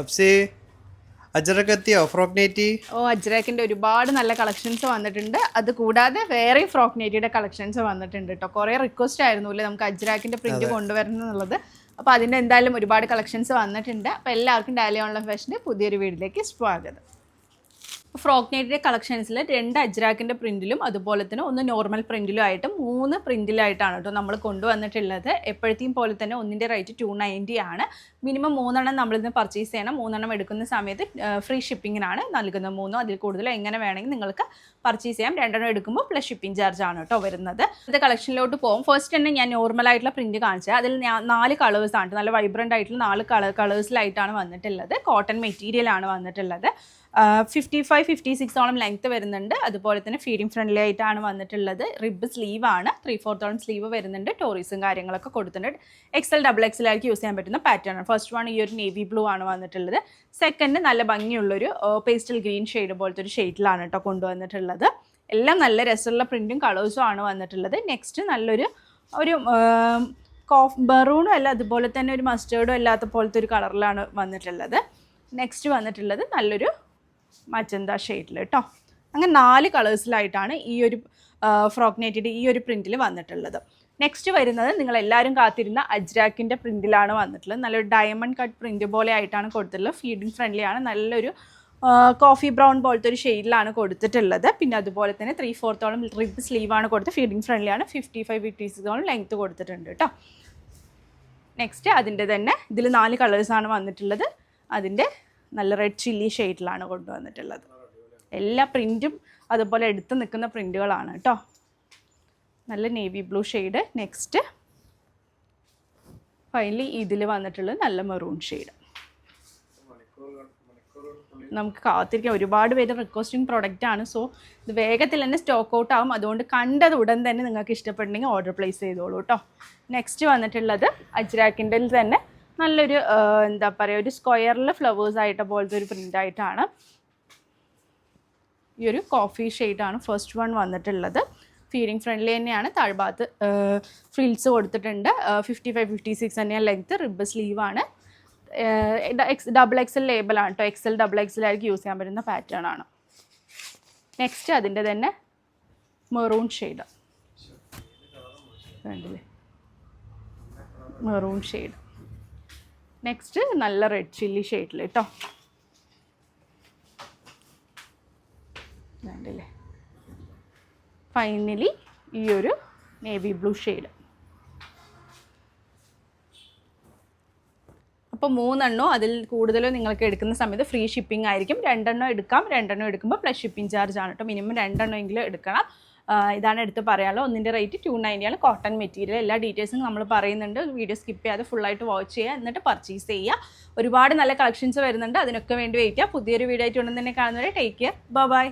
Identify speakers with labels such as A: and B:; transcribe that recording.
A: അപ്സി frock nightie?
B: ഓ അജ്രാക്കിന്റെ ഒരുപാട് നല്ല collections വന്നിട്ടുണ്ട്. അത് കൂടാതെ വേറെ ഫ്രോക്ക് നെറ്റിയുടെ കളക്ഷൻസ് വന്നിട്ടുണ്ട് കേട്ടോ. കുറേ റിക്വസ്റ്റ് ആയിരുന്നു അല്ലേ നമുക്ക് അജ്രാക്കിന്റെ പ്രിന്റ് കൊണ്ടുവരണം എന്നുള്ളത്. അപ്പോൾ അതിന്റെ എന്തായാലും ഒരുപാട് കളക്ഷൻസ് വന്നിട്ടുണ്ട്. അപ്പോൾ എല്ലാവർക്കും ഡാലി ഓൺലൈൻ ഫാഷന്റെ പുതിയൊരു വീഡിയോയിലേക്ക് സ്വാഗതം. ഫ്രോക്ക് നൈറ്റിന്റെ കളക്ഷൻസിൽ രണ്ട് അജ്രാക്കിന്റെ പ്രിന്റിലും അതുപോലെ തന്നെ ഒന്ന് നോർമൽ പ്രിന്റിലും ആയിട്ട് മൂന്ന് പ്രിന്റിലായിട്ടാണ് കേട്ടോ നമ്മൾ കൊണ്ടുവന്നിട്ടുള്ളത്. എപ്പോഴത്തെയും പോലെ തന്നെ ഒന്നിന്റെ റേറ്റ് ടു നയന്റി ആണ്. മിനിമം മൂന്നെണ്ണം നമ്മളിന്ന് പർച്ചേസ് ചെയ്യണം. മൂന്നെണ്ണം എടുക്കുന്ന സമയത്ത് ഫ്രീ ഷിപ്പിങ്ങിനാണ് നൽകുന്നത്. മൂന്നോ അതിൽ കൂടുതൽ എങ്ങനെ വേണമെങ്കിൽ നിങ്ങൾക്ക് പർച്ചേസ് ചെയ്യാം. രണ്ടെണ്ണം എടുക്കുമ്പോൾ പ്ലസ് ഷിപ്പിംഗ് ചാർജ് ആണ് കേട്ടോ വരുന്നത്. ഇത് കളക്ഷനിലോട്ട് പോകും. ഫസ്റ്റ് തന്നെ ഞാൻ നോർമൽ ആയിട്ടുള്ള പ്രിന്റ് കാണിച്ചത് അതിൽ നാല് കളേഴ്സ് ആണ് നല്ല വൈബ്രന്റ് ആയിട്ടുള്ള നാല് കളേഴ്സിലായിട്ടാണ് വന്നിട്ടുള്ളത്. കോട്ടൺ മെറ്റീരിയൽ ആണ് വന്നിട്ടുള്ളത്. ഫിഫ്റ്റി ഫൈവ് ഫിഫ്റ്റി സിക്സോളം ലെങ്ത് വരുന്നുണ്ട്. അതുപോലെ തന്നെ ഫീഡിംഗ് ഫ്രണ്ട്ലി ആയിട്ടാണ് വന്നിട്ടുള്ളത്. റിബ് സ്ലീവ് ആണ്. ത്രീ ഫോർത്തോളം സ്ലീവ് വരുന്നുണ്ട്. ടോറീസും കാര്യങ്ങളൊക്കെ കൊടുത്തിട്ടുണ്ട്. എക്സൽ ഡബിൾ എക്സൽ ആയിരിക്കും യൂസ് ചെയ്യാൻ പറ്റുന്ന പാറ്റേൺ ആണ്. ഫസ്റ്റ് വൺ ഈ ഒരു നേവി ബ്ലൂ ആണ് വന്നിട്ടുള്ളത്. സെക്കൻഡ് നല്ല ഭംഗിയുള്ളൊരു പേസ്റ്റൽ ഗ്രീൻ ഷെയ്ഡ് പോലത്തെ ഒരു ഷെയ്ഡിലാണ് കേട്ടോ കൊണ്ടുവന്നിട്ടുള്ളത്. എല്ലാം നല്ല രസമുള്ള പ്രിന്റും കളേഴ്സും ആണ് വന്നിട്ടുള്ളത്. നെക്സ്റ്റ് നല്ലൊരു ഒരു കോഫ് ബറൂണും അല്ല അതുപോലെ തന്നെ ഒരു മസ്റ്റേർഡും അല്ലാത്ത പോലത്തെ ഒരു കളറിലാണ് വന്നിട്ടുള്ളത്. നെക്സ്റ്റ് വന്നിട്ടുള്ളത് നല്ലൊരു മജന്ത ഷെയ്ഡിൽ കേട്ടോ അങ്ങനെ നാല് കളേഴ്സിലായിട്ടാണ് ഈ ഒരു ഫ്രോക്ക് നെറ്റിന്റെ ഈ ഒരു പ്രിന്റിൽ വന്നിട്ടുള്ളത്. നെക്സ്റ്റ് വരുന്നത് നിങ്ങൾ എല്ലാവരും കാത്തിരുന്ന അജ്രാക്കിന്റെ പ്രിന്റിലാണ് വന്നിട്ടുള്ളത്. നല്ലൊരു ഡയമണ്ട് കട്ട് പ്രിന്റ് പോലെ ആയിട്ടാണ് കൊടുത്തിട്ടുള്ളത്. ഫീഡിങ് ഫ്രണ്ട്ലിയാണ് നല്ലൊരു കോഫി ബ്രൗൺ പോലത്തെ ഒരു ഷെയ്ഡിലാണ് കൊടുത്തിട്ടുള്ളത്. പിന്നെ അതുപോലെ തന്നെ ത്രീ ഫോർത്തോളം റിബ് സ്ലീവാണ് കൊടുത്ത് ഫീഡിങ് ഫ്രണ്ട്ലിയാണ് ഫിഫ്റ്റി ഫൈവ് ഫിഫ്റ്റി സിക്സോളം ലെങ്ത്ത് കൊടുത്തിട്ടുണ്ട് കേട്ടോ നെക്സ്റ്റ് അതിന്റെ തന്നെ ഇതിൽ നാല് കളേഴ്സാണ് വന്നിട്ടുള്ളത്. അതിന്റെ നല്ല റെഡ് ചില്ലി ഷെയ്ഡിലാണ് കൊണ്ടുവന്നിട്ടുള്ളത്. എല്ലാ പ്രിന്റും അതുപോലെ എടുത്ത് നിൽക്കുന്ന പ്രിന്റുകളാണ് കേട്ടോ. നല്ല navy blue shade next finally ഇതിൽ വന്നിട്ടുള്ളത് നല്ല മെറൂൺ ഷെയ്ഡ് നമുക്ക് കാത്തിരിക്കാം. ഒരുപാട് പേര് റിക്വസ്റ്റിംഗ് പ്രോഡക്റ്റ് ആണ്. സോ ഇത് വേഗത്തിൽ തന്നെ സ്റ്റോക്ക് ഔട്ട് ആവും. അതുകൊണ്ട് കണ്ടത് ഉടൻ തന്നെ നിങ്ങൾക്ക് ഇഷ്ടപ്പെട്ടുണ്ടെങ്കിൽ ഓർഡർ പ്ലേസ് ചെയ്തോളൂ കേട്ടോ. നെക്സ്റ്റ് വന്നിട്ടുള്ളത് അജ്രാക്കിന്റെ തന്നെ നല്ലൊരു എന്താ പറയുക ഒരു സ്ക്വയറിൽ ഫ്ലവേഴ്സ് ആയിട്ട് പോലത്തെ ഒരു പ്രിന്റ് ആയിട്ടാണ് ഈ ഒരു കോഫി ഷെയ്ഡാണ് ഫസ്റ്റ് വൺ വന്നിട്ടുള്ളത്. ഫീലിംഗ് ഫ്രണ്ട്ലി തന്നെയാണ്. താഴ്ഭാഗത്ത് ഫ്രിൽസ് കൊടുത്തിട്ടുണ്ട്. ഫിഫ്റ്റി ഫൈവ് ഫിഫ്റ്റി സിക്സ് തന്നെയാണ് ലെങ്ത്ത് റിബ് സ്ലീവാണ് എക്സ് ഡബിൾ എക്സൽ ലേബലാണ് കേട്ടോ എക്സൽ ഡബിൾ എക്സലായിരിക്കും യൂസ് ചെയ്യാൻ പറ്റുന്ന പാറ്റേൺ ആണ്. നെക്സ്റ്റ് അതിന്റെ തന്നെ മെറൂൺ ഷെയ്ഡ്. കണ്ടില്ലേ? Maroon shade. നെക്സ്റ്റ് നല്ല റെഡ് ചില്ലി ഷെയ്ഡിൽ കേട്ടോ കണ്ടില്ലേ ഫൈനലി ഈ ഒരു നേവി ബ്ലൂ ഷെയ്ഡ് അപ്പോൾ മൂന്നെണ്ണോ അതിൽ കൂടുതലോ നിങ്ങൾക്ക് എടുക്കുന്ന സമയത്ത് ഫ്രീ ഷിപ്പിംഗ് ആയിരിക്കും. രണ്ടെണ്ണം എടുക്കാം. രണ്ടെണ്ണം എടുക്കുമ്പോൾ പ്ലസ് ഷിപ്പിംഗ് ചാർജ് ആണ് കേട്ടോ മിനിമം രണ്ടെണ്ണമെങ്കിലും എടുക്കണം. ഇതാണ് എടുത്ത് പറയാനുള്ളത്. ഒന്നിന്റെ റേറ്റ് ടു ആണ്. കോട്ടൺ മെറ്റീരിയൽ എല്ലാ ഡീറ്റെയിൽസും നമ്മൾ പറയുന്നുണ്ട്. വീഡിയോ സ്കിപ്പ് ചെയ്യാതെ ഫുള്ളായിട്ട് വാച്ച് ചെയ്യുക. എന്നിട്ട് പർച്ചേസ് ചെയ്യുക. ഒരുപാട് നല്ല കളക്ഷൻസ് വരുന്നുണ്ട്. അതിനൊക്കെ വേണ്ടി വെയിറ്റ് ചെയ്യുക. പുതിയൊരു വീഡിയോ ആയിട്ട് ഉണ്ടെന്ന് തന്നെ കാണുന്നവരെ ടേക്ക് കെയർ ബൈ